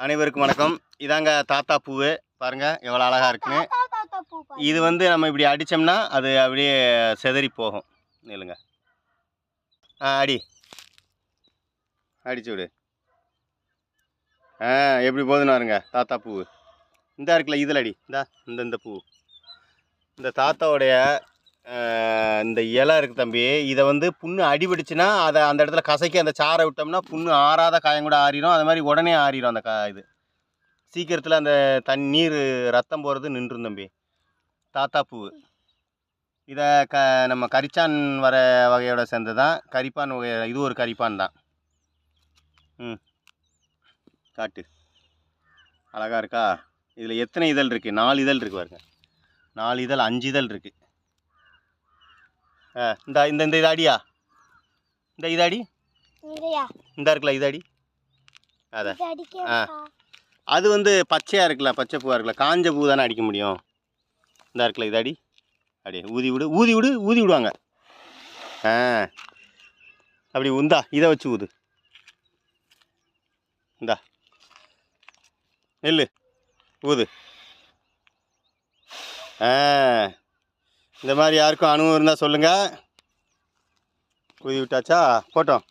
அனைவருக்கும் வணக்கம். இதாங்க தாத்தா பூவு. பாருங்க எவ்வளோ அழகா இருக்குன்னு. இது வந்து நம்ம இப்படி அடித்தோம்னா அது அப்படியே செதறி போகும். நில்லுங்க. ஆ அடி. அடிச்சு விடு. ஆ எப்படி போகுதுன்னு பாருங்க தாத்தா பூவு. இந்த இருக்குல்ல இதில் அடி இந்தா இந்த இந்த பூ. இந்த தாத்தாவுடைய இந்த இலை இருக்குது தம்பி. இதை வந்து புண்ணு அடிபடிச்சுன்னா அதை அந்த இடத்துல கசக்கி அந்த சாரை விட்டோம்னா புண்ணு ஆறாத காயம் கூட ஆறிடும் அது மாதிரி உடனே ஆறிடும் அந்த கா இது. சீக்கிரத்தில் அந்த தண்ணீர் ரத்தம் போகிறது நின்றும் தம்பி. தாத்தா பூவு இதை க நம்ம கரிச்சான் வர வகையோட சேர்ந்து தான் கரிப்பான் வகை இது ஒரு கரிப்பான் தான். ம். காட்டு. அழகா இருக்கா? இதில் எத்தனை இதழ் இருக்குது நாலு இதழ் இருக்குது பாருங்க. நாலு இதழ் அஞ்சு இதழ் இருக்குது இந்த இந்த இந்த இது அடியா இந்த இது அடி இதையா? இந்த இருக்குல்ல இது அடி அத ஆ. அது வந்து பச்சையாக இருக்குல்ல பச்சை பூவாக இருக்குல்ல காஞ்ச பூ தானே அடிக்க முடியும்? இந்த இருக்குல்ல இது அடி அடி ஊதி விடு ஊதி விடு ஊதி விடுவாங்க. ஆ. அப்படி உந்தா இதை வச்சு ஊது. இந்தா. நெல்லு ஊது. ஆ. இந்த மாதிரி யாருக்கும் அனுபவம் இருந்தால் சொல்லுங்கள் குதி விட்டாச்சா? போட்டோம்.